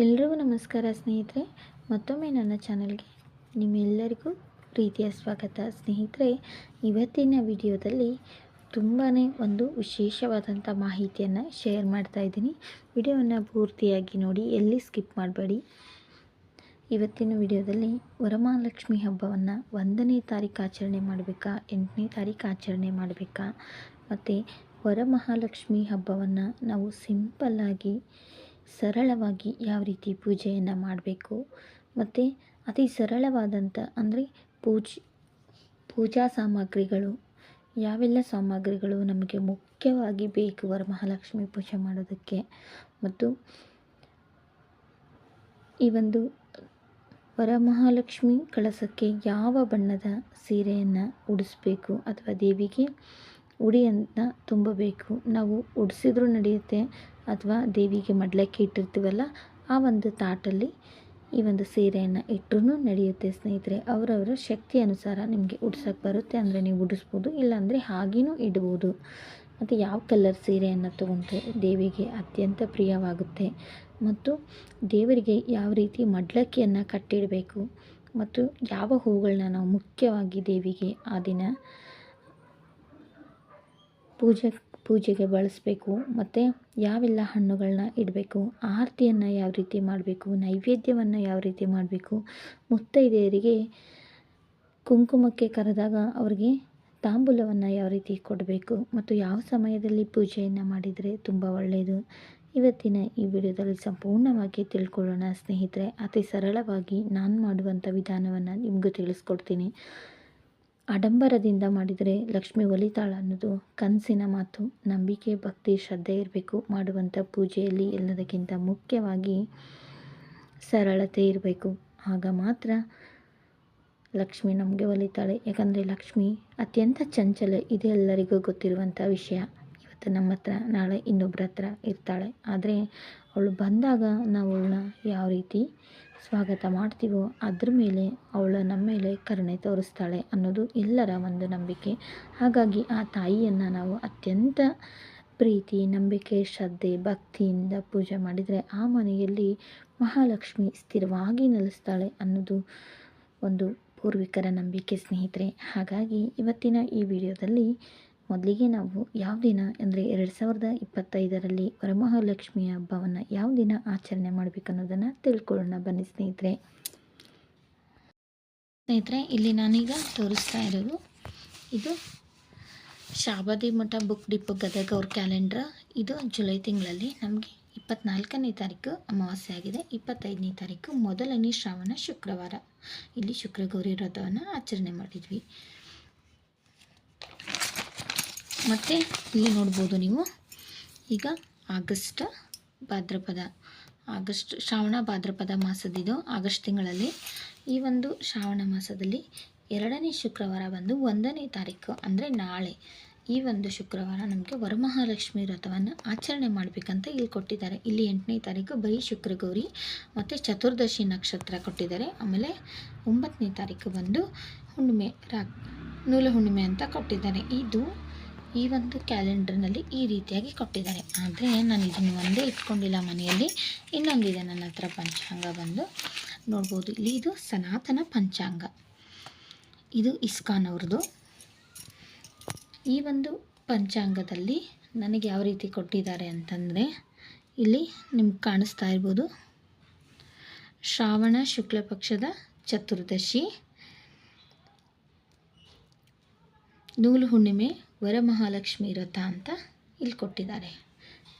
ಎಲ್ರಿಗೂ ನಮಸ್ಕಾರ ಸ್ನೇಹಿತರೆ, ಮತ್ತೊಮ್ಮೆ ನನ್ನ ಚಾನಲ್ಗೆ ನಿಮ್ಮೆಲ್ಲರಿಗೂ ಪ್ರೀತಿಯ ಸ್ವಾಗತ. ಸ್ನೇಹಿತರೆ, ಇವತ್ತಿನ ವಿಡಿಯೋದಲ್ಲಿ ತುಂಬಾ ಒಂದು ವಿಶೇಷವಾದಂಥ ಮಾಹಿತಿಯನ್ನು ಶೇರ್ ಮಾಡ್ತಾ ಇದ್ದೀನಿ. ವಿಡಿಯೋವನ್ನು ಪೂರ್ತಿಯಾಗಿ ನೋಡಿ, ಎಲ್ಲಿ ಸ್ಕಿಪ್ ಮಾಡಬೇಡಿ. ಇವತ್ತಿನ ವಿಡಿಯೋದಲ್ಲಿ ವರಮಹಾಲಕ್ಷ್ಮಿ ಹಬ್ಬವನ್ನು ಒಂದನೇ ತಾರೀಕು ಆಚರಣೆ ಮಾಡಬೇಕಾ, ಎಂಟನೇ ತಾರೀಕು ಆಚರಣೆ ಮಾಡಬೇಕಾ, ಮತ್ತು ವರಮಹಾಲಕ್ಷ್ಮಿ ಹಬ್ಬವನ್ನು ನಾವು ಸಿಂಪಲ್ಲಾಗಿ ಸರಳವಾಗಿ ಯಾವ ರೀತಿ ಪೂಜೆಯನ್ನು ಮಾಡಬೇಕು? ಮತ್ತು ಅತಿ ಸರಳವಾದಂಥ ಅಂದರೆ ಪೂಜ್, ಪೂಜಾ ಸಾಮಗ್ರಿಗಳು, ಯಾವೆಲ್ಲ ಸಾಮಗ್ರಿಗಳು ನಮಗೆ ಮುಖ್ಯವಾಗಿ ಬೇಕು ವರಮಹಾಲಕ್ಷ್ಮಿ ಪೂಜೆ ಮಾಡೋದಕ್ಕೆ? ಮತ್ತು ಈ ಒಂದು ವರಮಹಾಲಕ್ಷ್ಮಿ ಕಳಸಕ್ಕೆ ಯಾವ ಬಣ್ಣದ ಸೀರೆಯನ್ನು ಉಡಿಸ್ಬೇಕು ಅಥವಾ ದೇವಿಗೆ ಉಡಿಯನ್ನು ತುಂಬಬೇಕು? ನಾವು ಉಡಿಸಿದ್ರೂ ನಡೆಯುತ್ತೆ ಅಥವಾ ದೇವಿಗೆ ಮಡ್ಲಕ್ಕೆ ಇಟ್ಟಿರ್ತೀವಲ್ಲ, ಆ ಒಂದು ತಾಟಲ್ಲಿ ಈ ಒಂದು ಸೀರೆಯನ್ನು ಇಟ್ಟರೂ ನಡೆಯುತ್ತೆ ಸ್ನೇಹಿತರೆ. ಅವರವರ ಶಕ್ತಿ ಅನುಸಾರ ನಿಮಗೆ ಉಡ್ಸೋಕ್ಕೆ ಬರುತ್ತೆ. ಅಂದರೆ ನೀವು ಉಡಿಸ್ಬೋದು, ಇಲ್ಲಾಂದರೆ ಹಾಗೇನೂ ಇಡ್ಬೋದು. ಮತ್ತು ಯಾವ ಕಲರ್ ಸೀರೆಯನ್ನು ತೊಗೊಂಡ್ರೆ ದೇವಿಗೆ ಅತ್ಯಂತ ಪ್ರಿಯವಾಗುತ್ತೆ. ಮತ್ತು ದೇವರಿಗೆ ಯಾವ ರೀತಿ ಮಡ್ಲಕ್ಕಿಯನ್ನು ಕಟ್ಟಿಡಬೇಕು, ಮತ್ತು ಯಾವ ಹೂಗಳನ್ನ ನಾವು ಮುಖ್ಯವಾಗಿ ದೇವಿಗೆ ಆ ದಿನ ಪೂಜೆ ಪೂಜೆಗೆ ಬಳಸಬೇಕು, ಮತ್ತು ಯಾವೆಲ್ಲ ಹಣ್ಣುಗಳನ್ನ ಇಡಬೇಕು, ಆರತಿಯನ್ನು ಯಾವ ರೀತಿ ಮಾಡಬೇಕು, ನೈವೇದ್ಯವನ್ನು ಯಾವ ರೀತಿ ಮಾಡಬೇಕು, ಮುತ್ತೈದೆಯರಿಗೆ ಕುಂಕುಮಕ್ಕೆ ಕರೆದಾಗ ಅವರಿಗೆ ತಾಂಬೂಲವನ್ನು ಯಾವ ರೀತಿ ಕೊಡಬೇಕು ಮತ್ತು ಯಾವ ಸಮಯದಲ್ಲಿ ಪೂಜೆಯನ್ನು ಮಾಡಿದರೆ ತುಂಬ ಒಳ್ಳೆಯದು ಇವತ್ತಿನ ಈ ವಿಡಿಯೋದಲ್ಲಿ ಸಂಪೂರ್ಣವಾಗಿ ತಿಳ್ಕೊಳ್ಳೋಣ ಸ್ನೇಹಿತರೆ. ಅತಿ ಸರಳವಾಗಿ ನಾನು ಮಾಡುವಂಥ ವಿಧಾನವನ್ನು ನಿಮಗೂ ತಿಳಿಸ್ಕೊಡ್ತೀನಿ. ಆಡಂಬರದಿಂದ ಮಾಡಿದರೆ ಲಕ್ಷ್ಮಿ ಒಲಿತಾಳ ಅನ್ನೋದು ಕನಸಿನ ಮಾತು. ನಂಬಿಕೆ, ಭಕ್ತಿ, ಶ್ರದ್ಧೆ ಇರಬೇಕು. ಮಾಡುವಂಥ ಪೂಜೆಯಲ್ಲಿ ಎಲ್ಲದಕ್ಕಿಂತ ಮುಖ್ಯವಾಗಿ ಸರಳತೆ ಇರಬೇಕು. ಆಗ ಮಾತ್ರ ಲಕ್ಷ್ಮಿ ನಮಗೆ ಒಲಿತಾಳೆ. ಯಾಕಂದರೆ ಲಕ್ಷ್ಮಿ ಅತ್ಯಂತ ಚಂಚಲ ಇದೆಲ್ಲರಿಗೂ ಗೊತ್ತಿರುವಂಥ ವಿಷಯ. ಇವತ್ತು ನಮ್ಮ ಹತ್ರ, ನಾಳೆ ಇನ್ನೊಬ್ಬರ ಹತ್ರ ಇರ್ತಾಳೆ. ಆದರೆ ಅವಳು ಬಂದಾಗ ನಾವು ಅವಳನ್ನ ಯಾವ ರೀತಿ ಸ್ವಾಗತ ಮಾಡ್ತೀವೋ? ಅದ್ರ ಮೇಲೆ ಅವಳು ನಮ್ಮ ಮೇಲೆ ಕರುಣೆ ತೋರಿಸ್ತಾಳೆ ಅನ್ನೋದು ಎಲ್ಲರ ಒಂದು ನಂಬಿಕೆ. ಹಾಗಾಗಿ ಆ ತಾಯಿಯನ್ನು ನಾವು ಅತ್ಯಂತ ಪ್ರೀತಿ, ನಂಬಿಕೆ, ಶ್ರದ್ಧೆ, ಭಕ್ತಿಯಿಂದ ಪೂಜೆ ಮಾಡಿದರೆ ಆ ಮನೆಯಲ್ಲಿ ಮಹಾಲಕ್ಷ್ಮಿ ಸ್ಥಿರವಾಗಿ ನೆಲೆಸ್ತಾಳೆ ಅನ್ನೋದು ಒಂದು ಪೂರ್ವಿಕರ ನಂಬಿಕೆ ಸ್ನೇಹಿತರೆ. ಹಾಗಾಗಿ ಇವತ್ತಿನ ಈ ವಿಡಿಯೋದಲ್ಲಿ ಮೊದಲಿಗೆ ನಾವು ಯಾವ ದಿನ ಅಂದರೆ ಎರಡು ಸಾವಿರದ ಇಪ್ಪತ್ತೈದರಲ್ಲಿ ವರಮಹಾಲಕ್ಷ್ಮಿಯ ಹಬ್ಬವನ್ನು ಯಾವ ದಿನ ಆಚರಣೆ ಮಾಡಬೇಕು ಅನ್ನೋದನ್ನು ತಿಳ್ಕೊಳ್ಳೋಣ, ಬನ್ನಿ ಸ್ನೇಹಿತರೆ. ಸ್ನೇಹಿತರೆ, ಇಲ್ಲಿ ನಾನೀಗ ತೋರಿಸ್ತಾ ಇರೋದು ಇದು ಶಾಬಾದಿ ಮಠ ಬುಕ್ ಡಿಪೋ ಗದಗ ಅವ್ರ ಕ್ಯಾಲೆಂಡರ್. ಇದು ಜುಲೈ ತಿಂಗಳಲ್ಲಿ ನಮಗೆ ಇಪ್ಪತ್ನಾಲ್ಕನೇ ತಾರೀಕು ಅಮಾವಾಸ್ಯೆ ಆಗಿದೆ. ಇಪ್ಪತ್ತೈದನೇ ತಾರೀಕು ಮೊದಲನೇ ಶ್ರಾವಣ ಶುಕ್ರವಾರ. ಇಲ್ಲಿ ಶುಕ್ರಗೌರಿ ವ್ರತವನ್ನು ಆಚರಣೆ ಮಾಡಿದ್ವಿ ಮತ್ತು ಇಲ್ಲಿ ನೋಡ್ಬೋದು ನೀವು ಈಗ ಆಗಸ್ಟ್ ಭಾದ್ರಪದ, ಆಗಸ್ಟ್ ಶ್ರಾವಣ ಭಾದ್ರಪದ ಮಾಸದಿದು ಆಗಸ್ಟ್ ತಿಂಗಳಲ್ಲಿ ಈ ಒಂದು ಶ್ರಾವಣ ಮಾಸದಲ್ಲಿ ಎರಡನೇ ಶುಕ್ರವಾರ ಬಂದು ಒಂದನೇ ತಾರೀಕು, ಅಂದರೆ ನಾಳೆ ಈ ಒಂದು ಶುಕ್ರವಾರ ನಮಗೆ ವರಮಹಾಲಕ್ಷ್ಮಿ ವ್ರತವನ್ನು ಆಚರಣೆ ಮಾಡಬೇಕಂತ ಇಲ್ಲಿ ಕೊಟ್ಟಿದ್ದಾರೆ. ಇಲ್ಲಿ ಎಂಟನೇ ತಾರೀಕು ಬರೀ ಶುಕ್ರಗೌರಿ, ಮತ್ತು ಚತುರ್ದಶಿ ನಕ್ಷತ್ರ ಕೊಟ್ಟಿದ್ದಾರೆ. ಆಮೇಲೆ ಒಂಬತ್ತನೇ ತಾರೀಕು ಬಂದು ಹುಣ್ಣಿಮೆ, ರಾ ನೂಲು ಹುಣ್ಣಿಮೆ ಅಂತ ಕೊಟ್ಟಿದ್ದಾರೆ. ಇದು ಈ ಒಂದು ಕ್ಯಾಲೆಂಡರ್ನಲ್ಲಿ ಈ ರೀತಿಯಾಗಿ ಕೊಟ್ಟಿದ್ದಾರೆ. ಆದರೆ ನಾನು ಇದನ್ನು ಒಂದೇ ಇಟ್ಕೊಂಡಿಲ್ಲ ಮನೆಯಲ್ಲಿ. ಇನ್ನೊಂದಿದೆ ನನ್ನ ಹತ್ರ ಪಂಚಾಂಗ ಬಂದು. ನೋಡ್ಬೋದು, ಇಲ್ಲಿ ಇದು ಸನಾತನ ಪಂಚಾಂಗ. ಇದು ಇಸ್ಕಾನ್ ಅವ್ರದ್ದು. ಈ ಒಂದು ಪಂಚಾಂಗದಲ್ಲಿ ನನಗೆ ಯಾವ ರೀತಿ ಕೊಟ್ಟಿದ್ದಾರೆ ಅಂತಂದರೆ, ಇಲ್ಲಿ ನಿಮ್ಗೆ ಕಾಣಿಸ್ತಾ ಇರ್ಬೋದು. ಶ್ರಾವಣ ಶುಕ್ಲ ಪಕ್ಷದ ಚತುರ್ದಶಿ. ನೂಲು ಹುಣ್ಣಿಮೆ ವರಮಹಾಲಕ್ಷ್ಮಿ ವ್ರತ ಅಂತ ಇಲ್ಲಿ ಕೊಟ್ಟಿದ್ದಾರೆ.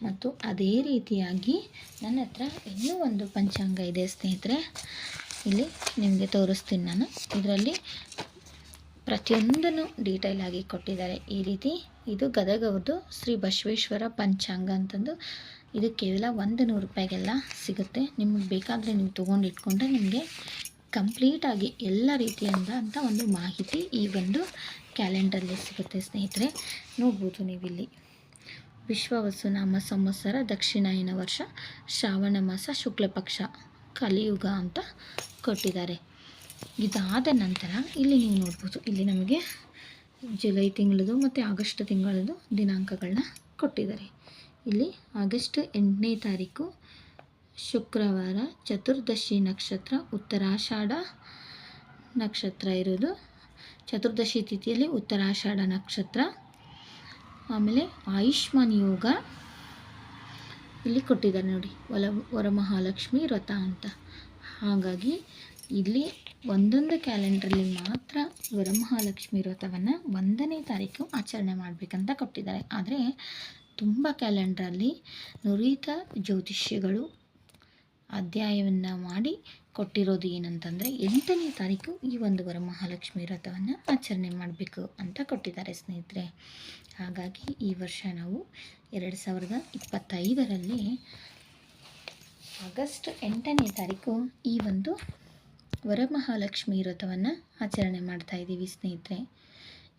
ಮತ್ತು ಅದೇ ರೀತಿಯಾಗಿ ನನ್ನ ಹತ್ರ ಇನ್ನೂ ಒಂದು ಪಂಚಾಂಗ ಇದೆ ಸ್ನೇಹಿತರೆ. ಇಲ್ಲಿ ನಿಮಗೆ ತೋರಿಸ್ತೀನಿ ನಾನು. ಇದರಲ್ಲಿ ಪ್ರತಿಯೊಂದನ್ನು ಡೀಟೇಲ್ ಆಗಿ ಕೊಟ್ಟಿದ್ದಾರೆ. ಈ ರೀತಿ ಇದು ಗದಗವ್ರದ್ದು ಶ್ರೀ ಬಸವೇಶ್ವರ ಪಂಚಾಂಗ ಅಂತಂದು ಇದು ಕೇವಲ ಒಂದು ನೂರು ರೂಪಾಯಿಗೆಲ್ಲ ಸಿಗುತ್ತೆ. ನಿಮಗೆ ಬೇಕಾದರೆ ನೀವು ತೊಗೊಂಡು ಇಟ್ಕೊಂಡ್ರೆ ನಿಮಗೆ ಕಂಪ್ಲೀಟಾಗಿ ಎಲ್ಲ ರೀತಿಯಿಂದ ಅಂತ ಒಂದು ಮಾಹಿತಿ ಈ ಒಂದು ಕ್ಯಾಲೆಂಡರ್ಲಿ ಸಿಗುತ್ತೆ ಸ್ನೇಹಿತರೆ, ನೋಡ್ಬೋದು ನೀವಿಲ್ಲಿ. ವಿಶ್ವ ವಸುನಾಮ ಸಂವತ್ಸರ ದಕ್ಷಿಣಾಯನ ವರ್ಷ, ಶ್ರಾವಣ ಮಾಸ ಶುಕ್ಲ ಪಕ್ಷ, ಕಲಿಯುಗ ಅಂತ ಕೊಟ್ಟಿದ್ದಾರೆ. ಇದಾದ ನಂತರ ಇಲ್ಲಿ ನೀವು ನೋಡ್ಬೋದು, ಇಲ್ಲಿ ನಮಗೆ ಜುಲೈ ತಿಂಗಳದು ಮತ್ತು ಆಗಸ್ಟ್ ತಿಂಗಳದು ದಿನಾಂಕಗಳನ್ನ ಕೊಟ್ಟಿದ್ದಾರೆ. ಇಲ್ಲಿ ಆಗಸ್ಟ್ ಎಂಟನೇ ತಾರೀಕು, ಶುಕ್ರವಾರ ಚತುರ್ದಶಿ ನಕ್ಷತ್ರ, ಉತ್ತರಾಷಾಢ ನಕ್ಷತ್ರ ಇರೋದು. ಚತುರ್ದಶಿ ತಿಥಿಯಲ್ಲಿ ಉತ್ತರಾಷಾಢ ನಕ್ಷತ್ರ, ಆಮೇಲೆ ಆಯುಷ್ಮಾನ್ ಯೋಗ. ಇಲ್ಲಿ ಕೊಟ್ಟಿದ್ದಾರೆ ನೋಡಿ ವಲ ವರಮಹಾಲಕ್ಷ್ಮಿ ವ್ರತ ಅಂತ. ಹಾಗಾಗಿ ಇಲ್ಲಿ ಒಂದೊಂದು ಕ್ಯಾಲೆಂಡ್ರಲ್ಲಿ ಮಾತ್ರ ವರಮಹಾಲಕ್ಷ್ಮಿ ವ್ರತವನ್ನು ಒಂದನೇ ತಾರೀಕು ಆಚರಣೆ ಮಾಡಬೇಕಂತ ಕೊಟ್ಟಿದ್ದಾರೆ. ಆದರೆ ತುಂಬ ಕ್ಯಾಲೆಂಡ್ರಲ್ಲಿ ನುರಿತ ಜ್ಯೋತಿಷ್ಯಗಳು ಅಧ್ಯಾಯವನ್ನು ಮಾಡಿ ಕೊಟ್ಟಿರೋದು ಏನಂತಂದರೆ ಎಂಟನೇ ತಾರೀಕು ಈ ಒಂದು ವರಮಹಾಲಕ್ಷ್ಮಿ ವ್ರತವನ್ನು ಆಚರಣೆ ಮಾಡಬೇಕು ಅಂತ ಕೊಟ್ಟಿದ್ದಾರೆ ಸ್ನೇಹಿತರೆ. ಹಾಗಾಗಿ ಈ ವರ್ಷ ನಾವು ಎರಡು ಸಾವಿರದ ಇಪ್ಪತ್ತೈದರಲ್ಲಿ ಆಗಸ್ಟ್ ಎಂಟನೇ ತಾರೀಕು ಈ ಒಂದು ವರಮಹಾಲಕ್ಷ್ಮಿ ವ್ರತವನ್ನು ಆಚರಣೆ ಮಾಡ್ತಾ ಇದ್ದೀವಿ ಸ್ನೇಹಿತರೆ.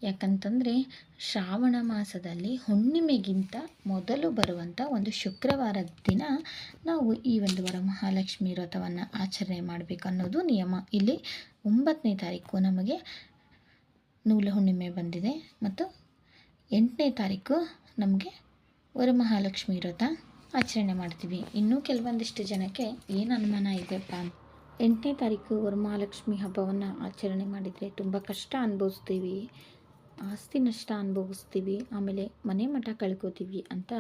ಯಾಕಂತಂದರೆ ಶ್ರಾವಣ ಮಾಸದಲ್ಲಿ ಹುಣ್ಣಿಮೆಗಿಂತ ಮೊದಲು ಬರುವಂಥ ಒಂದು ಶುಕ್ರವಾರದ ದಿನ ನಾವು ಈ ಒಂದು ವರಮಹಾಲಕ್ಷ್ಮಿ ವ್ರತವನ್ನು ಆಚರಣೆ ಮಾಡಬೇಕು ಅನ್ನೋದು ನಿಯಮ. ಇಲ್ಲಿ ಒಂಬತ್ತನೇ ತಾರೀಕು ನಮಗೆ ನೂಲ ಹುಣ್ಣಿಮೆ ಬಂದಿದೆ ಮತ್ತು ಎಂಟನೇ ತಾರೀಕು ನಮಗೆ ವರಮಹಾಲಕ್ಷ್ಮಿ ವ್ರತ ಆಚರಣೆ ಮಾಡ್ತೀವಿ. ಇನ್ನೂ ಕೆಲವೊಂದಿಷ್ಟು ಜನಕ್ಕೆ ಏನು ಅನುಮಾನ ಇದೆಯಪ್ಪ ಎಂಟನೇ ತಾರೀಕು ವರಮಹಾಲಕ್ಷ್ಮಿ ಹಬ್ಬವನ್ನು ಆಚರಣೆ ಮಾಡಿದರೆ ತುಂಬ ಕಷ್ಟ ಅನುಭವಿಸ್ತೀವಿ. ಆಸ್ತಿ ನಷ್ಟ ಅನುಭವಿಸ್ತೀವಿ, ಆಮೇಲೆ ಮನೆ ಮಠ ಕಳ್ಕೊತೀವಿ ಅಂತ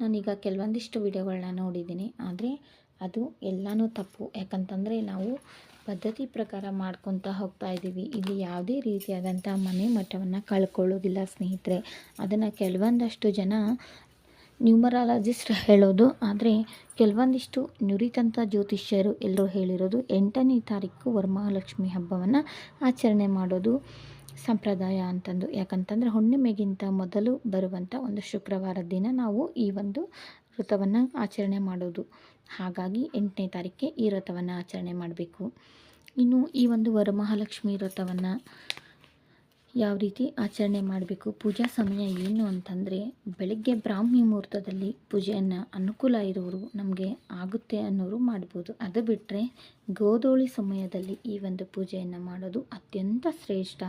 ನಾನೀಗ ಕೆಲವೊಂದಿಷ್ಟು ವಿಡಿಯೋಗಳನ್ನ ನೋಡಿದ್ದೀನಿ. ಆದರೆ ಅದು ಎಲ್ಲನೂ ತಪ್ಪು. ಯಾಕಂತಂದರೆ ನಾವು ಪದ್ಧತಿ ಪ್ರಕಾರ ಮಾಡ್ಕೊತಾ ಹೋಗ್ತಾ ಇದ್ದೀವಿ. ಇಲ್ಲಿ ಯಾವುದೇ ರೀತಿಯಾದಂಥ ಮನೆ ಮಠವನ್ನು ಕಳ್ಕೊಳ್ಳೋದಿಲ್ಲ ಸ್ನೇಹಿತರೆ. ಅದನ್ನು ಕೆಲವೊಂದಷ್ಟು ಜನ ನ್ಯೂಮರಾಲಜಿಸ್ಟ್ ಹೇಳೋದು. ಆದರೆ ಕೆಲವೊಂದಿಷ್ಟು ನುರಿತಂಥ ಜ್ಯೋತಿಷ್ಯರು ಎಲ್ಲರೂ ಹೇಳಿರೋದು, ಎಂಟನೇ ತಾರೀಕು ವರಮಹಾಲಕ್ಷ್ಮಿ ಹಬ್ಬವನ್ನು ಆಚರಣೆ ಮಾಡೋದು. ಸಂಪ್ರದಾಯ ಅಂತಂದು. ಯಾಕಂತಂದರೆ ಹುಣ್ಣಿಮೆಗಿಂತ ಮೊದಲು ಬರುವಂಥ ಒಂದು ಶುಕ್ರವಾರ ದಿನ ನಾವು ಈ ಒಂದು ವ್ರತವನ್ನು ಆಚರಣೆ ಮಾಡೋದು. ಹಾಗಾಗಿ ಎಂಟನೇ ತಾರೀಕಿಗೆ ಈ ವ್ರತವನ್ನು ಆಚರಣೆ ಮಾಡಬೇಕು. ಇನ್ನು ಈ ಒಂದು ವರಮಹಾಲಕ್ಷ್ಮಿ ವ್ರತವನ್ನು ಯಾವ ರೀತಿ ಆಚರಣೆ ಮಾಡಬೇಕು, ಪೂಜಾ ಸಮಯ ಏನು ಅಂತಂದರೆ ಬೆಳಗ್ಗೆ ಬ್ರಾಹ್ಮಿ ಮುಹೂರ್ತದಲ್ಲಿ ಪೂಜೆಯನ್ನು ಅನುಕೂಲ ಇರೋರು ನಮಗೆ ಆಗುತ್ತೆ ಅನ್ನೋರು ಮಾಡ್ಬೋದು. ಅದು ಬಿಟ್ಟರೆ ಗೋಧೋಳಿ ಸಮಯದಲ್ಲಿ ಈ ಒಂದು ಪೂಜೆಯನ್ನು ಮಾಡೋದು ಅತ್ಯಂತ ಶ್ರೇಷ್ಠ.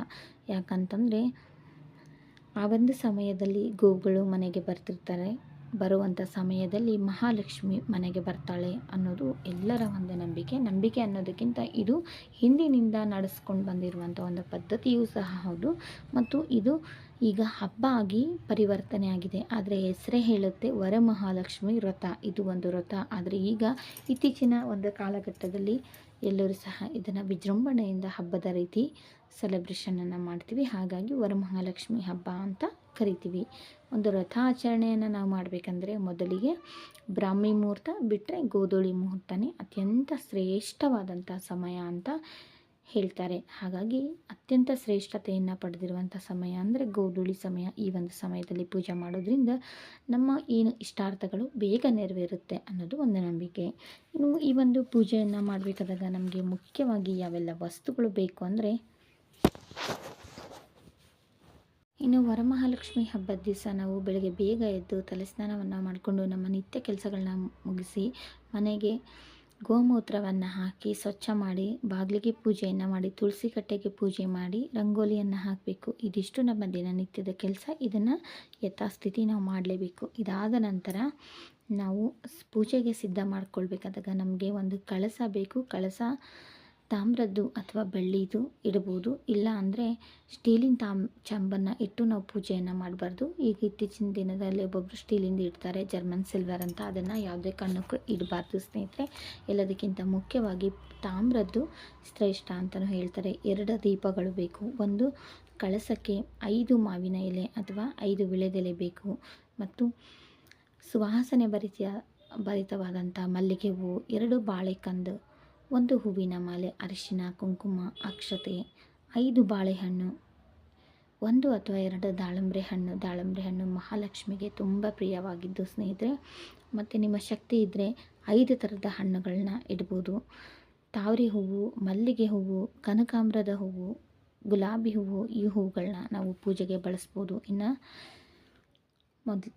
ಯಾಕಂತಂದರೆ ಆ ಒಂದು ಸಮಯದಲ್ಲಿ ಗೋಗಳು ಮನೆಗೆ ಬರ್ತಿರ್ತಾರೆ ಬರುವಂಥ ಸಮಯದಲ್ಲಿ ಮಹಾಲಕ್ಷ್ಮಿ ಮನೆಗೆ ಬರ್ತಾಳೆ ಅನ್ನೋದು ಎಲ್ಲರ ಒಂದು ನಂಬಿಕೆ. ನಂಬಿಕೆ ಅನ್ನೋದಕ್ಕಿಂತ ಇದು ಹಿಂದಿನಿಂದ ನಡೆಸ್ಕೊಂಡು ಬಂದಿರುವಂಥ ಒಂದು ಪದ್ಧತಿಯೂ ಸಹ ಹೌದು. ಮತ್ತು ಇದು ಈಗ ಹಬ್ಬ ಆಗಿ ಪರಿವರ್ತನೆ ಆಗಿದೆ. ಆದರೆ ಹೆಸರೇ ಹೇಳುತ್ತೆ ವರಮಹಾಲಕ್ಷ್ಮಿ ವ್ರತ. ಇದು ಒಂದು ವ್ರತ. ಆದರೆ ಈಗ ಇತ್ತೀಚಿನ ಒಂದು ಕಾಲಘಟ್ಟದಲ್ಲಿ ಎಲ್ಲರೂ ಸಹ ಇದನ್ನು ವಿಜೃಂಭಣೆಯಿಂದ ಹಬ್ಬದ ರೀತಿ ಸೆಲೆಬ್ರೇಷನನ್ನು ಮಾಡ್ತೀವಿ. ಹಾಗಾಗಿ ವರಮಹಾಲಕ್ಷ್ಮಿ ಹಬ್ಬ ಅಂತ ಕರಿತೀವಿ. ಒಂದು ರಥಾಚರಣೆಯನ್ನು ನಾವು ಮಾಡಬೇಕಂದ್ರೆ ಮೊದಲಿಗೆ ಬ್ರಾಹ್ಮಿ ಮುಹೂರ್ತ ಬಿಟ್ಟರೆ ಗೋಧೂಳಿ ಮುಹೂರ್ತನೇ ಅತ್ಯಂತ ಶ್ರೇಷ್ಠವಾದಂಥ ಸಮಯ ಅಂತ ಹೇಳ್ತಾರೆ. ಹಾಗಾಗಿ ಅತ್ಯಂತ ಶ್ರೇಷ್ಠತೆಯನ್ನು ಪಡೆದಿರುವಂಥ ಸಮಯ ಅಂದರೆ ಗೋಧುಳಿ ಸಮಯ. ಈ ಒಂದು ಸಮಯದಲ್ಲಿ ಪೂಜೆ ಮಾಡೋದ್ರಿಂದ ನಮ್ಮ ಏನು ಇಷ್ಟಾರ್ಥಗಳು ಬೇಗ ನೆರವೇರುತ್ತೆ ಅನ್ನೋದು ಒಂದು ನಂಬಿಕೆ. ಇನ್ನು ಈ ಒಂದು ಪೂಜೆಯನ್ನು ಮಾಡಬೇಕಾದಾಗ ನಮಗೆ ಮುಖ್ಯವಾಗಿ ಯಾವೆಲ್ಲ ವಸ್ತುಗಳು ಬೇಕು ಅಂದರೆ ಇನ್ನು ವರಮಹಾಲಕ್ಷ್ಮಿ ಹಬ್ಬದ ದಿವಸ ನಾವು ಬೆಳಗ್ಗೆ ಬೇಗ ಎದ್ದು ತಲೆ ಸ್ನಾನವನ್ನು ಮಾಡಿಕೊಂಡು ನಮ್ಮ ನಿತ್ಯ ಕೆಲಸಗಳನ್ನ ಮುಗಿಸಿ ಮನೆಗೆ ಗೋಮೂತ್ರವನ್ನು ಹಾಕಿ ಸ್ವಚ್ಛ ಮಾಡಿ, ಬಾಗಿಲಿಗೆ ಪೂಜೆಯನ್ನು ಮಾಡಿ, ತುಳಸಿ ಕಟ್ಟೆಗೆ ಪೂಜೆ ಮಾಡಿ, ರಂಗೋಲಿಯನ್ನು ಹಾಕಬೇಕು. ಇದಿಷ್ಟು ನಮ್ಮ ದಿನನಿತ್ಯದ ಕೆಲಸ. ಇದನ್ನು ಯಥಾಸ್ಥಿತಿ ನಾವು ಮಾಡಲೇಬೇಕು. ಇದಾದ ನಂತರ ನಾವು ಪೂಜೆಗೆ ಸಿದ್ಧ ಮಾಡ್ಕೊಳ್ಬೇಕಾದಾಗ ನಮಗೆ ಒಂದು ಕಳಸ ಬೇಕು. ಕಳಸ ತಾಮ್ರದ್ದು ಅಥವಾ ಬೆಳ್ಳಿದು ಇಡ್ಬೋದು. ಇಲ್ಲ ಅಂದರೆ ಸ್ಟೀಲಿನ ತಾಮ್, ಚಂಬನ್ನು ಇಟ್ಟು ನಾವು ಪೂಜೆಯನ್ನು ಮಾಡಬಾರ್ದು. ಈಗ ಇತ್ತೀಚಿನ ದಿನದಲ್ಲಿ ಒಬ್ಬೊಬ್ಬರು ಸ್ಟೀಲಿಂದ ಇಡ್ತಾರೆ, ಜರ್ಮನ್ ಸಿಲ್ವರ್ ಅಂತ. ಅದನ್ನು ಯಾವುದೇ ಕಾರಣಕ್ಕೂ ಇಡಬಾರ್ದು ಸ್ನೇಹಿತರೆ. ಎಲ್ಲದಕ್ಕಿಂತ ಮುಖ್ಯವಾಗಿ ತಾಮ್ರದ್ದು ಶ್ರೇಷ್ಠ ಅಂತಲೂ ಹೇಳ್ತಾರೆ. ಎರಡು ದೀಪಗಳು ಬೇಕು. ಒಂದು ಕಳಸಕ್ಕೆ ಐದು ಮಾವಿನ ಎಲೆ ಅಥವಾ ಐದು ವಿಳೆದೆಲೆ ಬೇಕು. ಮತ್ತು ಸುವಾಸನೆ ಭರಿತ ಭರಿತವಾದಂಥ ಮಲ್ಲಿಗೆ ಹೂವು, ಎರಡು ಬಾಳೆಕಂದು ಒಂದು ಹೂವಿನ ಮಾಲೆ, ಅರಿಶಿನ, ಕುಂಕುಮ, ಅಕ್ಷತೆ, ಐದು ಬಾಳೆಹಣ್ಣು, ಒಂದು ಅಥವಾ ಎರಡು ದಾಳಿಂಬೆ ಹಣ್ಣು. ದಾಳಿಂಬೆ ಹಣ್ಣು ಮಹಾಲಕ್ಷ್ಮಿಗೆ ತುಂಬ ಪ್ರಿಯವಾಗಿದ್ದು ಸ್ನೇಹಿತರೆ. ಮತ್ತು ನಿಮ್ಮ ಶಕ್ತಿ ಇದ್ದರೆ ಐದು ಥರದ ಹಣ್ಣುಗಳನ್ನ ಇಡ್ಬೋದು. ತಾವರಿ ಹೂವು, ಮಲ್ಲಿಗೆ ಹೂವು, ಕನಕಾಂಬರದ ಹೂವು, ಗುಲಾಬಿ ಹೂವು, ಈ ಹೂವುಗಳನ್ನ ನಾವು ಪೂಜೆಗೆ ಬಳಸ್ಬೋದು. ಇನ್ನು ಮೊದಲು,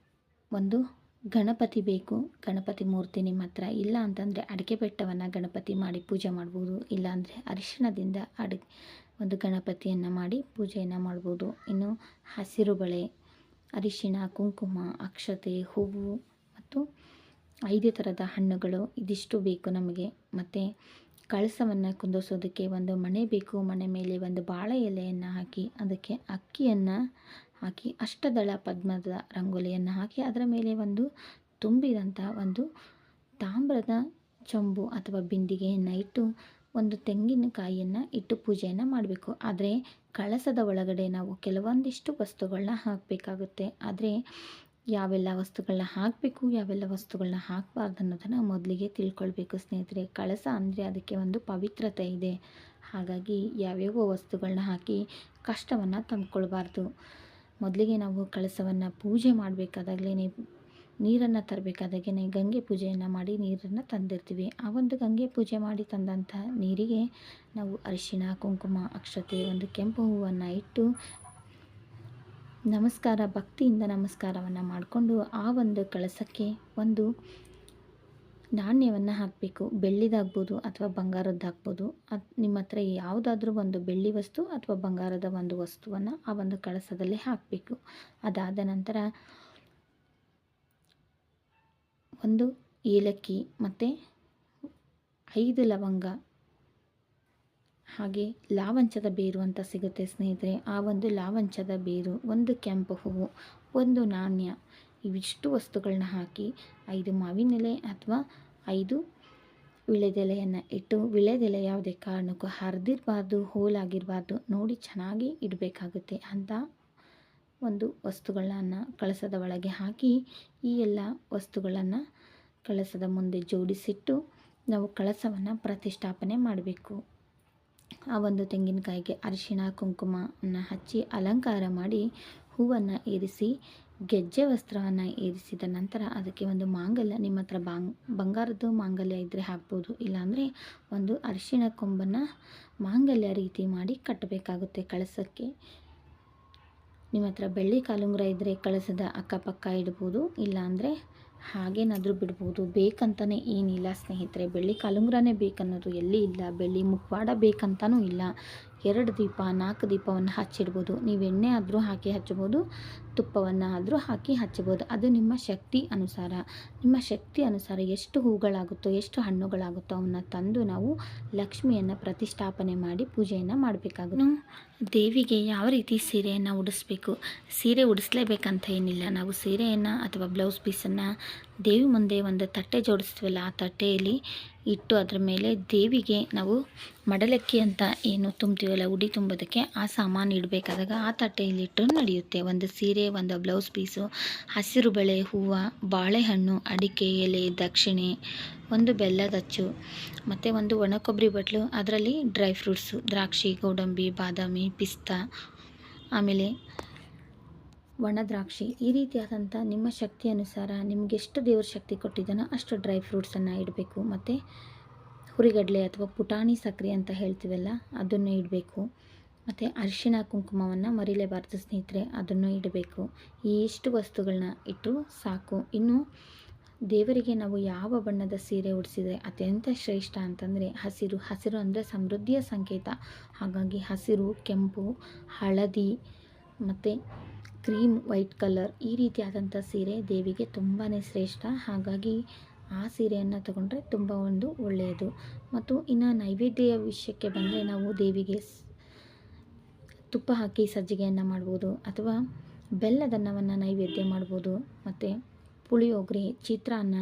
ಒಂದು ಗಣಪತಿ ಬೇಕು. ಗಣಪತಿ ಮೂರ್ತಿ ನಿಮ್ಮ ಹತ್ರ ಇಲ್ಲ ಅಂತಂದರೆ ಅಡಿಕೆ ಬೆಟ್ಟವನ್ನು ಗಣಪತಿ ಮಾಡಿ ಪೂಜೆ ಮಾಡ್ಬೋದು. ಇಲ್ಲಾಂದರೆ ಅರಿಶಿಣದಿಂದ ಅಡಿ, ಒಂದು ಗಣಪತಿಯನ್ನು ಮಾಡಿ ಪೂಜೆಯನ್ನು ಮಾಡ್ಬೋದು. ಇನ್ನು ಹಸಿರು ಬಳೆ, ಅರಿಶಿಣ, ಕುಂಕುಮ, ಅಕ್ಷತೆ, ಹೂವು ಮತ್ತು ಐದು ಥರದ ಹಣ್ಣುಗಳು ಇದಿಷ್ಟು ಬೇಕು ನಮಗೆ. ಮತ್ತು ಕಳಸವನ್ನು ಕುಂದಿಸೋದಕ್ಕೆ ಒಂದು ಮಣೆ ಬೇಕು. ಮನೆ ಮೇಲೆ ಒಂದು ಬಾಳೆ ಎಲೆಯನ್ನು ಹಾಕಿ, ಅದಕ್ಕೆ ಅಕ್ಕಿಯನ್ನು ಹಾಕಿ ಅಷ್ಟದಳ ಪದ್ಮದ ರಂಗೋಲಿಯನ್ನು ಹಾಕಿ ಅದರ ಮೇಲೆ ಒಂದು ತುಂಬಿದಂಥ ಒಂದು ತಾಮ್ರದ ಚೊಂಬು ಅಥವಾ ಬಿಂದಿಗೆಯನ್ನು ಇಟ್ಟು ಒಂದು ತೆಂಗಿನಕಾಯಿಯನ್ನು ಇಟ್ಟು ಪೂಜೆಯನ್ನು ಮಾಡಬೇಕು. ಆದರೆ ಕಳಸದ ಒಳಗಡೆ ನಾವು ಕೆಲವೊಂದಿಷ್ಟು ವಸ್ತುಗಳನ್ನ ಹಾಕಬೇಕಾಗುತ್ತೆ. ಆದರೆ ಯಾವೆಲ್ಲ ವಸ್ತುಗಳನ್ನ ಹಾಕಬೇಕು, ಯಾವೆಲ್ಲ ವಸ್ತುಗಳನ್ನ ಹಾಕಬಾರ್ದು ಅನ್ನೋದನ್ನು ಮೊದಲಿಗೆ ತಿಳ್ಕೊಳ್ಬೇಕು ಸ್ನೇಹಿತರೆ. ಕಳಸ ಅಂದರೆ ಅದಕ್ಕೆ ಒಂದು ಪವಿತ್ರತೆ ಇದೆ. ಹಾಗಾಗಿ ಯಾವ್ಯಾವ ವಸ್ತುಗಳನ್ನ ಹಾಕಿ ಕಷ್ಟವನ್ನು ತಂದ್ಕೊಳ್ಬಾರ್ದು. ಮೊದಲಿಗೆ ನಾವು ಕಳಸವನ್ನು ಪೂಜೆ ಮಾಡಬೇಕಾದಾಗಲೇ ನೀರನ್ನು ತರಬೇಕಾದಾಗೆ ಗಂಗೆ ಪೂಜೆಯನ್ನು ಮಾಡಿ ನೀರನ್ನು ತಂದಿರ್ತೀವಿ. ಆ ಒಂದು ಗಂಗೆ ಪೂಜೆ ಮಾಡಿ ತಂದಂಥ ನೀರಿಗೆ ನಾವು ಅರಿಶಿಣ, ಕುಂಕುಮ, ಅಕ್ಷತೆ, ಒಂದು ಕೆಂಪು ಹೂವನ್ನು ಇಟ್ಟು ನಮಸ್ಕಾರ ಭಕ್ತಿಯಿಂದ ನಮಸ್ಕಾರವನ್ನು ಮಾಡಿಕೊಂಡು ಆ ಒಂದು ಕಳಸಕ್ಕೆ ಒಂದು ನಾಣ್ಯವನ್ನು ಹಾಕಬೇಕು. ಬೆಳ್ಳಿದಾಗ್ಬೋದು ಅಥವಾ ಬಂಗಾರದ್ದಾಗ್ಬೋದು. ಅದು ನಿಮ್ಮ ಹತ್ರ ಯಾವುದಾದ್ರೂ ಒಂದು ಬೆಳ್ಳಿ ವಸ್ತು ಅಥವಾ ಬಂಗಾರದ ಒಂದು ವಸ್ತುವನ್ನು ಆ ಒಂದು ಕಳಸದಲ್ಲಿ ಹಾಕಬೇಕು. ಅದಾದ ನಂತರ ಒಂದು ಏಲಕ್ಕಿ ಮತ್ತು ಐದು ಲವಂಗ, ಹಾಗೆ ಲಾವಂಚದ ಬೇರು ಅಂತ ಸಿಗುತ್ತೆ ಸ್ನೇಹಿತರೆ. ಆ ಒಂದು ಲಾವಂಚದ ಬೇರು, ಒಂದು ಕೆಂಪು ಹೂವು, ಒಂದು ನಾಣ್ಯ ಇವಿಷ್ಟು ವಸ್ತುಗಳನ್ನ ಹಾಕಿ ಐದು ಮಾವಿನೆಲೆ ಅಥವಾ ಐದು ವಿಳೆದೆಲೆಯನ್ನು ಇಟ್ಟು ವಿಳೆದೆಲೆ ಯಾವುದೇ ಕಾರಣಕ್ಕೂ ಹರಿದಿರಬಾರ್ದು, ಹೋಲಾಗಿರಬಾರ್ದು ನೋಡಿ ಚೆನ್ನಾಗಿ ಇಡಬೇಕಾಗುತ್ತೆ ಅಂತ ಒಂದು ವಸ್ತುಗಳನ್ನು ಕಳಸದ ಒಳಗೆ ಹಾಕಿ ಈ ಎಲ್ಲ ವಸ್ತುಗಳನ್ನು ಕಳಸದ ಮುಂದೆ ಜೋಡಿಸಿಟ್ಟು ನಾವು ಕಳಸವನ್ನು ಪ್ರತಿಷ್ಠಾಪನೆ ಮಾಡಬೇಕು. ಆ ಒಂದು ತೆಂಗಿನಕಾಯಿಗೆ ಅರಿಶಿಣ ಕುಂಕುಮವನ್ನು ಹಚ್ಚಿ ಅಲಂಕಾರ ಮಾಡಿ ಹೂವನ್ನು ಏರಿಸಿ ಗೆಜ್ಜೆ ವಸ್ತ್ರವನ್ನು ಏರಿಸಿದ ನಂತರ ಅದಕ್ಕೆ ಒಂದು ಮಾಂಗಲ್ಯ, ನಿಮ್ಮ ಹತ್ರ ಬಾಂಗ್, ಬಂಗಾರದ್ದು ಮಾಂಗಲ್ಯ ಇದ್ದರೆ ಹಾಕ್ಬೋದು. ಇಲ್ಲಾಂದರೆ ಒಂದು ಅರಿಶಿಣ ಕೊಂಬನ್ನು ಮಾಂಗಲ್ಯ ರೀತಿ ಮಾಡಿ ಕಟ್ಟಬೇಕಾಗುತ್ತೆ ಕಳಸಕ್ಕೆ. ನಿಮ್ಮ ಹತ್ರ ಬೆಳ್ಳಿ ಕಾಲುಂಗುರ ಇದ್ದರೆ ಕಳಸದ ಅಕ್ಕಪಕ್ಕ ಇಡ್ಬೋದು. ಇಲ್ಲಾಂದರೆ ಹಾಗೇನಾದರೂ ಬಿಡ್ಬೋದು. ಬೇಕಂತಲೇ ಏನಿಲ್ಲ ಸ್ನೇಹಿತರೆ. ಬೆಳ್ಳಿ ಕಾಲುಂಗ್ರನೇ ಬೇಕನ್ನೋದು ಎಲ್ಲಿ ಇಲ್ಲ. ಬೆಳ್ಳಿ ಮುಖವಾಡ ಬೇಕಂತನೂ ಇಲ್ಲ. ಎರಡು ದೀಪ, ನಾಲ್ಕು ದೀಪವನ್ನು ಹಚ್ಚಿಡ್ಬೋದು. ನೀವು ಎಣ್ಣೆ ಆದರೂ ಹಾಕಿ ಹಚ್ಬೋದು, ತುಪ್ಪವನ್ನು ಆದರೂ ಹಾಕಿ ಹಚ್ಬೋದು ಅದು ನಿಮ್ಮ ಶಕ್ತಿ ಅನುಸಾರ. ನಿಮ್ಮ ಶಕ್ತಿ ಅನುಸಾರ ಎಷ್ಟು ಹೂಗಳಾಗುತ್ತೋ, ಎಷ್ಟು ಹಣ್ಣುಗಳಾಗುತ್ತೋ ಅವನ್ನ ತಂದು ನಾವು ಲಕ್ಷ್ಮಿಯನ್ನು ಪ್ರತಿಷ್ಠಾಪನೆ ಮಾಡಿ ಪೂಜೆಯನ್ನು ಮಾಡಬೇಕಾಗುತ್ತೆ. ದೇವಿಗೆ ಯಾವ ರೀತಿ ಸೀರೆಯನ್ನು ಉಡಿಸ್ಬೇಕು? ಸೀರೆ ಉಡಿಸ್ಲೇಬೇಕಂತ ಏನಿಲ್ಲ. ನಾವು ಸೀರೆಯನ್ನು ಅಥವಾ ಬ್ಲೌಸ್ ಪೀಸನ್ನು ದೇವಿ ಮುಂದೆ ಒಂದು ತಟ್ಟೆ ಜೋಡಿಸ್ತೀವಲ್ಲ, ಆ ತಟ್ಟೆಯಲ್ಲಿ ಇಟ್ಟು ಅದರ ಮೇಲೆ ದೇವಿಗೆ ನಾವು ಮಡಲಕ್ಕಿ ಅಂತ ಏನು ತುಂಬ್ತೀವಲ್ಲ ಉಡಿ ತುಂಬೋದಕ್ಕೆ ಆ ಸಾಮಾನು ಇಡಬೇಕಾದಾಗ ಆ ತಟ್ಟೆಯಲ್ಲಿ ಇಟ್ಟು ನಡೆಯುತ್ತೆ. ಒಂದು ಸೀರೆ, ಒಂದು ಬ್ಲೌಸ್ ಪೀಸು ಹಸಿರು ಬಳೆ ಹೂವು, ಬಾಳೆಹಣ್ಣು, ಅಡಿಕೆ, ಎಲೆ, ದಕ್ಷಿಣೆ ಒಂದು ಬೆಲ್ಲದ ಅಚ್ಚು, ಮತ್ತು ಒಂದು ಒಣ ಕೊಬ್ಬರಿ ಬಟ್ಲು, ಅದರಲ್ಲಿ ಡ್ರೈ ಫ್ರೂಟ್ಸು, ದ್ರಾಕ್ಷಿ, ಗೋಡಂಬಿ, ಬಾದಾಮಿ, ಪಿಸ್ತಾ, ಆಮೇಲೆ ಒಣ ದ್ರಾಕ್ಷಿ. ಈ ರೀತಿಯಾದಂಥ ನಿಮ್ಮ ಶಕ್ತಿ ಅನುಸಾರ ನಿಮ್ಗೆ ಎಷ್ಟು ದೇವ್ರ ಶಕ್ತಿ ಕೊಟ್ಟಿದ್ದಾನೋ ಅಷ್ಟು ಡ್ರೈ ಫ್ರೂಟ್ಸನ್ನು ಇಡಬೇಕು. ಮತ್ತು ಹುರಿಗಡಲೆ ಅಥವಾ ಪುಟಾಣಿ ಸಕ್ಕರೆ ಅಂತ ಹೇಳ್ತೀವಲ್ಲ, ಅದನ್ನು ಇಡಬೇಕು. ಮತ್ತು ಅರಿಶಿಣ ಕುಂಕುಮವನ್ನು ಮರಿಲೇಬಾರ್ದು ಸ್ನೇಹಿತರೆ, ಅದನ್ನು ಇಡಬೇಕು. ಈ ಇಷ್ಟು ವಸ್ತುಗಳನ್ನ ಇಟ್ಟು ಸಾಕು. ಇನ್ನು ದೇವರಿಗೆ ನಾವು ಯಾವ ಬಣ್ಣದ ಸೀರೆ ಉಡಿಸಿದರೆ ಅತ್ಯಂತ ಶ್ರೇಷ್ಠ ಅಂತಂದರೆ ಹಸಿರು. ಹಸಿರು ಅಂದರೆ ಸಮೃದ್ಧಿಯ ಸಂಕೇತ. ಹಾಗಾಗಿ ಹಸಿರು, ಕೆಂಪು, ಹಳದಿ ಮತ್ತು ಕ್ರೀಮ್, ವೈಟ್ ಕಲರ್ ಈ ರೀತಿಯಾದಂಥ ಸೀರೆ ದೇವಿಗೆ ತುಂಬಾ ಶ್ರೇಷ್ಠ. ಹಾಗಾಗಿ ಆ ಸೀರೆಯನ್ನು ತಗೊಂಡ್ರೆ ತುಂಬ ಒಂದು ಒಳ್ಳೆಯದು. ಮತ್ತು ಇನ್ನು ನೈವೇದ್ಯ ವಿಷಯಕ್ಕೆ ಬಂದರೆ ನಾವು ದೇವಿಗೆ ತುಪ್ಪ ಹಾಕಿ ಸಜ್ಜಿಗೆಯನ್ನು ಮಾಡ್ಬೋದು ಅಥವಾ ಬೆಲ್ಲದನ್ನವನ್ನು ನೈವೇದ್ಯ ಮಾಡ್ಬೋದು. ಮತ್ತು ಪುಳಿಯೋಗರೆ, ಚಿತ್ರಾನ್ನ,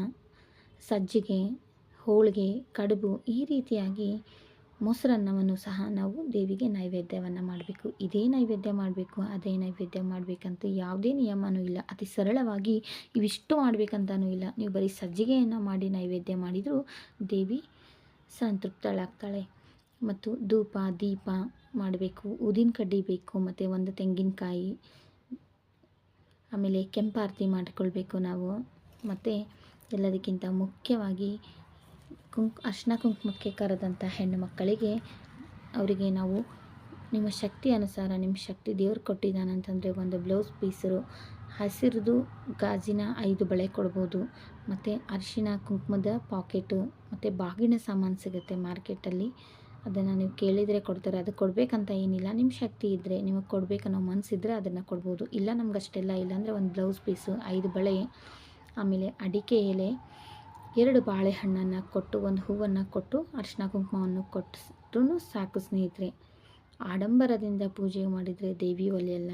ಸಜ್ಜಿಗೆ, ಹೋಳಿಗೆ, ಕಡುಬು ಈ ರೀತಿಯಾಗಿ ಮೊಸರನ್ನವನ್ನು ಸಹ ನಾವು ದೇವಿಗೆ ನೈವೇದ್ಯವನ್ನು ಮಾಡಬೇಕು. ಇದೇ ನೈವೇದ್ಯ ಮಾಡಬೇಕು, ಅದೇ ನೈವೇದ್ಯ ಮಾಡಬೇಕಂತ ಯಾವುದೇ ನಿಯಮನೂ ಇಲ್ಲ. ಅತಿ ಸರಳವಾಗಿ ಇವಿಷ್ಟು ಮಾಡಬೇಕಂತನೂ ಇಲ್ಲ. ನೀವು ಬರೀ ಸಜ್ಜಿಗೆಯನ್ನು ಮಾಡಿ ನೈವೇದ್ಯ ಮಾಡಿದರೂ ದೇವಿ ಸಂತೃಪ್ತಳಾಗ್ತಾಳೆ. ಮತ್ತು ಧೂಪ, ದೀಪ ಮಾಡಬೇಕು. ಊದಿನ ಕಡ್ಡಿ ಬೇಕು, ಮತ್ತು ಒಂದು ತೆಂಗಿನಕಾಯಿ ಆಮೇಲೆ ಕೆಂಪಾರತಿ ಮಾಡಿಕೊಳ್ಬೇಕು ನಾವು. ಮತ್ತು ಎಲ್ಲದಕ್ಕಿಂತ ಮುಖ್ಯವಾಗಿ ಕುಂಕ್, ಅರ್ಶಿನ ಕುಂಕುಮಕ್ಕೆ ಕರೆದಂಥ ಹೆಣ್ಣು ಮಕ್ಕಳಿಗೆ ಅವರಿಗೆ ನಾವು ನಿಮ್ಮ ಶಕ್ತಿ ಅನುಸಾರ, ನಿಮ್ಮ ಶಕ್ತಿ ದೇವ್ರು ಕೊಟ್ಟಿದ್ದಾನಂತಂದರೆ ಒಂದು ಬ್ಲೌಸ್ ಪೀಸರು, ಹಸಿರದು ಗಾಜಿನ ಐದು ಬಳೆ ಕೊಡ್ಬೋದು. ಮತ್ತು ಅರಿಶಿನ ಕುಂಕುಮದ ಪಾಕೆಟು, ಮತ್ತು ಬಾಗಿನ ಸಾಮಾನು ಸಿಗುತ್ತೆ ಮಾರ್ಕೆಟಲ್ಲಿ. ಅದನ್ನು ನೀವು ಕೇಳಿದರೆ ಕೊಡ್ತಾರೆ, ಅದು ಕೊಡಬೇಕಂತ ಏನಿಲ್ಲ. ನಿಮ್ಮ ಶಕ್ತಿ ಇದ್ದರೆ ನಿಮಗೆ ಕೊಡಬೇಕನ್ನೋ ಮನಸ್ಸಿದ್ರೆ ಅದನ್ನು ಕೊಡ್ಬೋದು. ಇಲ್ಲ ನಮ್ಗೆ ಅಷ್ಟೆಲ್ಲ ಇಲ್ಲಾಂದರೆ ಒಂದು ಬ್ಲೌಸ್ ಪೀಸು ಐದು ಬಳೆ, ಆಮೇಲೆ ಅಡಿಕೆ ಎಲೆ, ಎರಡು ಬಾಳೆಹಣ್ಣನ್ನು ಕೊಟ್ಟು, ಒಂದು ಹೂವನ್ನು ಕೊಟ್ಟು ಅರಿಶಿನ ಕುಂಕುಮವನ್ನು ಕೊಟ್ಟು ಸಾಕು ಸ್ನೇಹಿತರೆ. ಆಡಂಬರದಿಂದ ಪೂಜೆ ಮಾಡಿದರೆ ದೇವಿ ಒಲಿಯಲ್ಲ.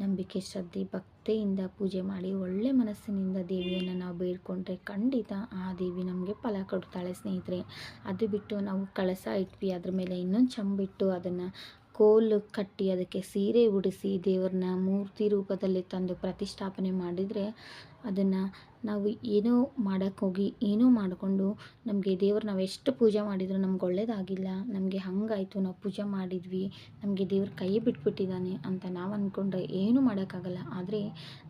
ನಂಬಿಕೆ, ಶ್ರದ್ಧೆ, ಭಕ್ತಿಯಿಂದ ಪೂಜೆ ಮಾಡಿ ಒಳ್ಳೆ ಮನಸ್ಸಿನಿಂದ ದೇವಿಯನ್ನು ನಾವು ಬೇಡ್ಕೊಂಡ್ರೆ ಖಂಡಿತ ಆ ದೇವಿ ನಮಗೆ ಫಲ ಕೊಡ್ತಾಳೆ ಸ್ನೇಹಿತರೆ. ಅದು ಬಿಟ್ಟು ನಾವು ಕಳಸ ಇಟ್ವಿ, ಅದ್ರ ಮೇಲೆ ಇನ್ನೊಂದು ಚಂಬಿಟ್ಟು ಅದನ್ನು ಕೋಲು ಕಟ್ಟಿ ಅದಕ್ಕೆ ಸೀರೆ ಉಡಿಸಿ ದೇವರನ್ನ ಮೂರ್ತಿ ರೂಪದಲ್ಲಿ ತಂದು ಪ್ರತಿಷ್ಠಾಪನೆ ಮಾಡಿದರೆ ಅದನ್ನು ನಾವು ಏನೋ ಮಾಡೋಕ್ಕೋಗಿ ಏನೋ ಮಾಡಿಕೊಂಡು ನಮಗೆ ದೇವ್ರು ನಾವು ಎಷ್ಟು ಪೂಜೆ ಮಾಡಿದರೂ ನಮ್ಗೆ ಒಳ್ಳೇದಾಗಿಲ್ಲ, ನಮಗೆ ಹಂಗಾಯಿತು, ನಾವು ಪೂಜೆ ಮಾಡಿದ್ವಿ, ನಮಗೆ ದೇವ್ರ ಕೈ ಬಿಟ್ಬಿಟ್ಟಿದ್ದಾನೆ ಅಂತ ನಾವು ಅಂದ್ಕೊಂಡ್ರೆ ಏನೂ ಮಾಡೋಕ್ಕಾಗಲ್ಲ. ಆದರೆ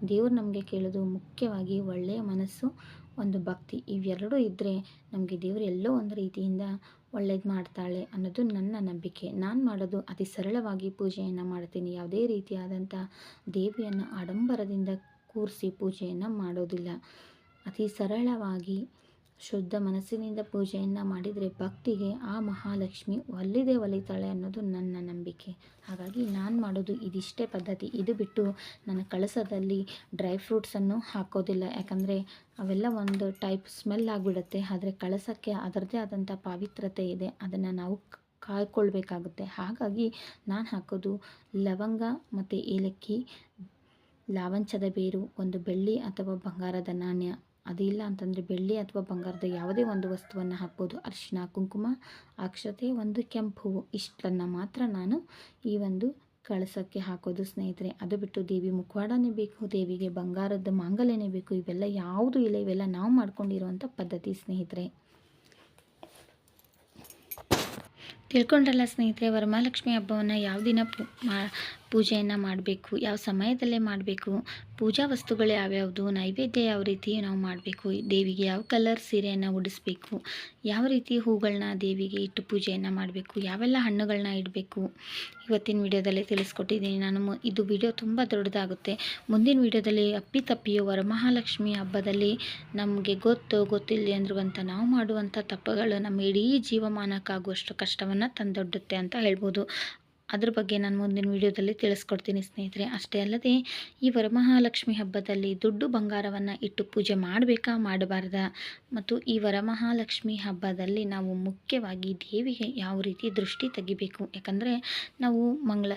ದೇವ್ರು ನಮಗೆ ಕೇಳೋದು ಮುಖ್ಯವಾಗಿ ಒಳ್ಳೆಯ ಮನಸ್ಸು, ಒಂದು ಭಕ್ತಿ ಇವೆರಡೂ ಇದ್ದರೆ ನಮಗೆ ದೇವರು ಎಲ್ಲೋ ಒಂದು ರೀತಿಯಿಂದ ಒಳ್ಳೇದು ಮಾಡ್ತಾಳೆ ಅನ್ನೋದು ನನ್ನ ನಂಬಿಕೆ. ನಾನು ಮಾಡೋದು ಅತಿ ಸರಳವಾಗಿ ಪೂಜೆಯನ್ನು ಮಾಡ್ತೀನಿ. ಯಾವುದೇ ರೀತಿಯಾದಂಥ ದೇವಿಯನ್ನು ಆಡಂಬರದಿಂದ ಕೂರಿಸಿ ಪೂಜೆಯನ್ನು ಮಾಡೋದಿಲ್ಲ. ಅತಿ ಸರಳವಾಗಿ ಶುದ್ಧ ಮನಸ್ಸಿನಿಂದ ಪೂಜೆಯನ್ನು ಮಾಡಿದರೆ ಭಕ್ತಿಗೆ ಆ ಮಹಾಲಕ್ಷ್ಮಿ ಒಲ್ಲಿದೆ ಒಲಿತಾಳೆ ಅನ್ನೋದು ನನ್ನ ನಂಬಿಕೆ. ಹಾಗಾಗಿ ನಾನು ಮಾಡೋದು ಇದಿಷ್ಟೇ ಪದ್ಧತಿ. ಇದು ಬಿಟ್ಟು ನನ್ನ ಕಳಸದಲ್ಲಿ ಡ್ರೈ ಫ್ರೂಟ್ಸನ್ನು ಹಾಕೋದಿಲ್ಲ. ಯಾಕಂದರೆ ಅವೆಲ್ಲ ಒಂದು ಟೈಪ್ ಸ್ಮೆಲ್ ಆಗಿಬಿಡುತ್ತೆ. ಆದರೆ ಕಳಸಕ್ಕೆ ಅದರದ್ದೇ ಆದಂಥ ಪಾವಿತ್ರತೆ ಇದೆ. ಅದನ್ನು ನಾವು ಕಾಯ್ಕೊಳ್ಬೇಕಾಗುತ್ತೆ. ಹಾಗಾಗಿ ನಾನು ಹಾಕೋದು ಲವಂಗ ಮತ್ತು ಏಲಕ್ಕಿ, ಲಾವಂಚದ ಬೇರು, ಒಂದು ಬೆಳ್ಳಿ ಅಥವಾ ಬಂಗಾರದ ನಾಣ್ಯ. ಅದಿಲ್ಲ ಅಂತಂದರೆ ಬೆಳ್ಳಿ ಅಥವಾ ಬಂಗಾರದ ಯಾವುದೇ ಒಂದು ವಸ್ತುವನ್ನು ಹಾಕ್ಬೋದು. ಅರ್ಶಿನ ಕುಂಕುಮ, ಅಕ್ಷತೆ, ಒಂದು ಕೆಂಪು ಹೂವು ಇಷ್ಟನ್ನು ಮಾತ್ರ ನಾನು ಈ ಒಂದು ಕಳಸಕ್ಕೆ ಹಾಕೋದು ಸ್ನೇಹಿತರೆ. ಅದು ಬಿಟ್ಟು ದೇವಿ ಮುಖವಾಡನೇ ಬೇಕು, ದೇವಿಗೆ ಬಂಗಾರದ ಮಾಂಗಲ್ಯನೇ ಬೇಕು, ಇವೆಲ್ಲ ಯಾವುದು ಇಲ್ಲ, ಇವೆಲ್ಲ ನಾವು ಮಾಡ್ಕೊಂಡಿರುವಂಥ ಪದ್ಧತಿ ಸ್ನೇಹಿತರೆ. ತಿಳ್ಕೊಂಡ್ರಲ್ಲ ಸ್ನೇಹಿತರೆ, ವರಮಹಾಲಕ್ಷ್ಮಿ ಹಬ್ಬವನ್ನು ಯಾವ ದಿನ ಪೂಜೆಯನ್ನು ಮಾಡಬೇಕು, ಯಾವ ಸಮಯದಲ್ಲೇ ಮಾಡಬೇಕು, ಪೂಜಾ ವಸ್ತುಗಳು ಯಾವ್ಯಾವುದು, ನೈವೇದ್ಯ ಯಾವ ರೀತಿ ನಾವು ಮಾಡಬೇಕು, ದೇವಿಗೆ ಯಾವ ಕಲರ್ ಸೀರೆಯನ್ನು ಉಡಿಸ್ಬೇಕು, ಯಾವ ರೀತಿ ಹೂಗಳನ್ನ ದೇವಿಗೆ ಇಟ್ಟು ಪೂಜೆಯನ್ನು ಮಾಡಬೇಕು, ಯಾವೆಲ್ಲ ಹಣ್ಣುಗಳನ್ನ ಇಡಬೇಕು, ಇವತ್ತಿನ ವಿಡಿಯೋದಲ್ಲಿ ತಿಳಿಸ್ಕೊಟ್ಟಿದ್ದೀನಿ. ನಾನು ಇದು ವಿಡಿಯೋ ತುಂಬ ದೊಡ್ಡದಾಗುತ್ತೆ. ಮುಂದಿನ ವಿಡಿಯೋದಲ್ಲಿ ಅಪ್ಪಿತಪ್ಪಿಯು ವರಮಹಾಲಕ್ಷ್ಮಿ ಹಬ್ಬದಲ್ಲಿ ನಮಗೆ ಗೊತ್ತು, ಗೊತ್ತಿಲ್ಲ ಅಂದ್ರುವಂಥ ನಾವು ಮಾಡುವಂಥ ತಪ್ಪುಗಳು ನಮ್ಮ ಇಡೀ ಜೀವಮಾನಕ್ಕಾಗುವಷ್ಟು ಕಷ್ಟವನ್ನು ತಂದೊಡ್ಡುತ್ತೆ ಅಂತ ಹೇಳ್ಬೋದು. ಅದ್ರ ಬಗ್ಗೆ ನಾನು ಮುಂದಿನ ವಿಡಿಯೋದಲ್ಲಿ ತಿಳಿಸ್ಕೊಡ್ತೀನಿ ಸ್ನೇಹಿತರೆ. ಅಷ್ಟೇ ಅಲ್ಲದೆ, ಈ ವರಮಹಾಲಕ್ಷ್ಮಿ ಹಬ್ಬದಲ್ಲಿ ದುಡ್ಡು ಬಂಗಾರವನ್ನು ಇಟ್ಟು ಪೂಜೆ ಮಾಡಬೇಕಾ ಮಾಡಬಾರ್ದ? ಮತ್ತು ಈ ವರಮಹಾಲಕ್ಷ್ಮಿ ಹಬ್ಬದಲ್ಲಿ ನಾವು ಮುಖ್ಯವಾಗಿ ದೇವಿಗೆ ಯಾವ ರೀತಿ ದೃಷ್ಟಿ ತೆಗಿಬೇಕು? ಯಾಕಂದರೆ ನಾವು ಮಂಗಳ,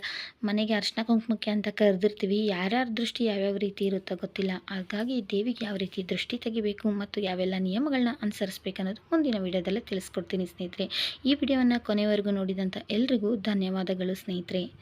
ಮನೆಗೆ ಅರ್ಶಿನ ಕುಂಕುಮಕ್ಕೆ ಅಂತ ಕರೆದಿರ್ತೀವಿ, ಯಾರ್ಯಾರ ದೃಷ್ಟಿ ಯಾವ್ಯಾವ ರೀತಿ ಇರುತ್ತೋ ಗೊತ್ತಿಲ್ಲ. ಹಾಗಾಗಿ ದೇವಿಗೆ ಯಾವ ರೀತಿ ದೃಷ್ಟಿ ತೆಗಿಬೇಕು ಮತ್ತು ಯಾವೆಲ್ಲ ನಿಯಮಗಳನ್ನ ಅನುಸರಿಸಬೇಕು ಅನ್ನೋದು ಮುಂದಿನ ವಿಡಿಯೋದಲ್ಲೇ ತಿಳಿಸ್ಕೊಡ್ತೀನಿ ಸ್ನೇಹಿತರೆ. ಈ ವಿಡಿಯೋವನ್ನು ಕೊನೆವರೆಗೂ ನೋಡಿದಂಥ ಎಲ್ರಿಗೂ ಧನ್ಯವಾದಗಳು ಸ್ನೇಹಿತರೆ.